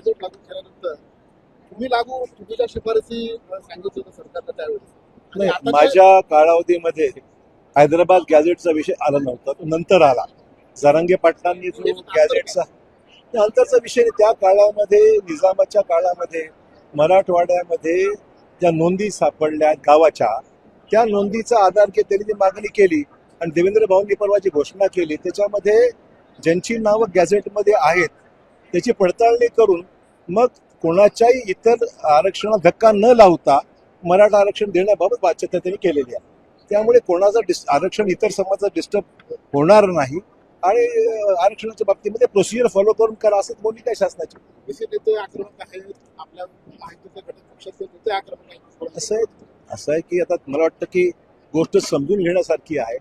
Gadget लागू केल्यानंतर तुम्ही लागू तुमच्या शिफारसी अ, सांगितलं होतं सरकारला त्यावेळेस. माझ्या कालावधीमध्ये हैदराबाद गॅझेटचा विषय आला नव्हता तो नंतर आला. जरांगे पाटलांनी जो गॅझेटचा नंतरचा विषय. त्या काळामध्ये निजामाच्या काळामध्ये मराठवाड्यामध्ये ज्या नोंदी सापडल्या गावाच्या त्या नोंदीचा आधार घेत त्यांनी ती मागणी केली आणि देवेंद्र भाऊंनी परवा जी घोषणा केली त्याच्यामध्ये ज्यांची नावं गॅझेटमध्ये आहेत त्याची पडताळणी करून मग कोणाच्याही इतर आरक्षणाला धक्का न लावता मराठा आरक्षण देण्याबाबत बाध्यता त्यांनी केलेली आहे. त्यामुळे कोणाचं डिस आरक्षण इतर समाजाचं डिस्टर्ब होणार नाही आणि आरक्षणाच्या बाबतीमध्ये प्रोसिजर फॉलो करून करा असं बोलली काय शासनाची? आक्रमक आपल्या आक्रमक असं आहे असं आहे की आता मला वाटतं की गोष्ट समजून घेण्यासारखी आहे.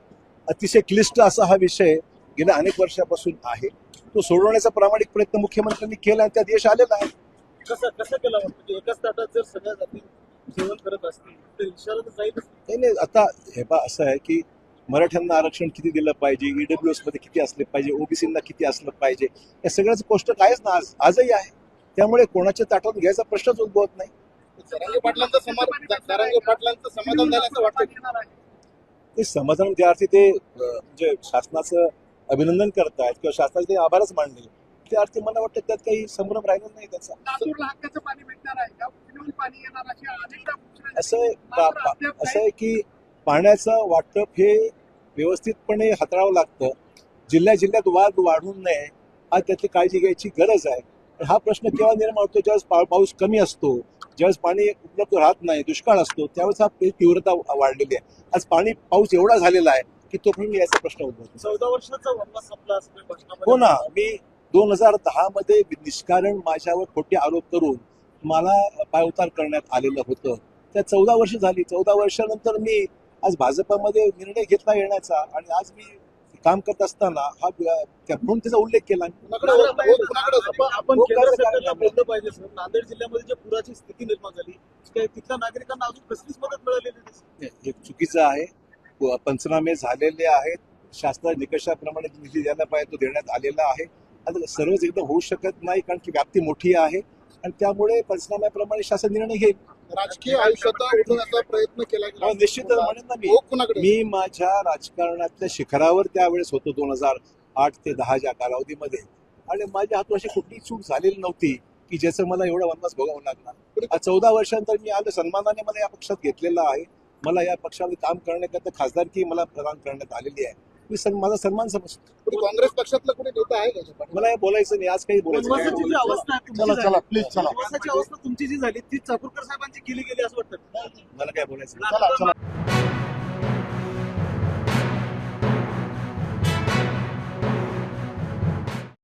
अतिशय क्लिष्ट असा हा विषय गेल्या अनेक वर्षापासून आहे. तो सोडवण्याचा प्रामाणिक प्रयत्न मुख्यमंत्र्यांनी केला आणि त्यात यश आलेलं आहे. कसं कसं केलं म्हणजे एकाच ताटात जर सगळ्या जाती जेवण करत असतील तर इशारा तर जाईलच. नाही नाही आता हे बा असं आहे की मराठ्यांना आरक्षण किती दिलं पाहिजे ईडब्ल्यू एसमध्ये किती असले पाहिजे ओबीसींना किती असलं पाहिजे या सगळ्याचं कोष्टक आहेच ना आज आजही आहे. त्यामुळे कोणाच्या ताटातून घ्यायचा प्रश्नच उद्भवत नाही. जरांगे पाटलांचं समाधान जरांगे पाटलांचं समाधान वाटतं ते समाधान त्या अर्थी ते म्हणजे शासनाचं अभिनंदन करतायत किंवा शासनाचे ते आभारच मानले. त्या अर्थी मला वाटतं त्यात काही संभ्रम राहिला नाही त्याचा. असं असं आहे की पाण्याचं वाटप हे व्यवस्थितपणे हाताळावं लागतं. जिल्ह्या जिल्ह्यात वाद वाढू नये हा त्यातली काळजी घ्यायची गरज आहे. पण हा प्रश्न केव्हा निर्माण होतो? ज्यावेळेस पाऊस कमी असतो ज्यावेळेस पाणी उपलब्ध राहत नाही दुष्काळ असतो त्यावेळेस हा तीव्रता वाढलेली आहे. आज पाणी पाऊस एवढा झालेला आहे की तो पण याचा प्रश्न उद्भवतो. चौदा वर्षाचा वनवास संपला हो ना. मी दोन हजार दहा मध्ये निष्कारण माझ्यावर खोटे आरोप करून मला पायउतार करण्यात आलेलं होतं. त्या चौदा वर्ष झाली. चौदा वर्षानंतर मी आज भाजपामध्ये निर्णय घेतला येण्याचा आणि आज मी काम करत असताना हा म्हणून त्याचा उल्लेख केला? आपण- हो, पाहिजे सर. नांदेड जिल्ह्यामध्ये जे पुराची स्थिती निर्माण झाली तिथल्या नागरिकांना अजून कसलीच मदत मिळालेली हे चुकीचं आहे. पंचनामे झालेले आहेत. शासना निकषाप्रमाणे निधी द्यायला पाहिजे तो देण्यात आलेला आहे. आता सर्वच एकदम होऊ शकत नाही कारण की व्याप्ती मोठी आहे. आणि त्यामुळे पंचनाम्याप्रमाणे शासन निर्णय घेईल. राजकीय आयुष्यात उठवण्याचा प्रयत्न केला हो, निश्चितच म्हणेन ना मी. हो मी माझ्या राजकारणातल्या शिखरावर त्यावेळेस होतो दोन हजार आठ ते दहाच्या कालावधीमध्ये. आणि माझ्या हातून अशी कुठलीच चूक झालेली नव्हती की ज्याचं मला एवढा वनवास भोगावं लागला आज चौदा वर्षांतर मी आलं सन्मानाने मला या पक्षात घेतलेलं आहे. मला या पक्षामध्ये काम करण्याकरता खासदारकी मला प्रदान करण्यात आलेली आहे. मी सन माझा सन्मान समजतो. काँग्रेस पक्षातला कुणी नेता आहे का? मला हे बोलायचं नाही आज काही बोलायचं अवस्था आहे तुमची चला, झाली- चला, please, चला. वनवासाची अवस्था तुमची जी झाली ती चाकूरकर साहेबांची केली गेली असं वाटतं. मला काय बोलायचं नाही. चला चला.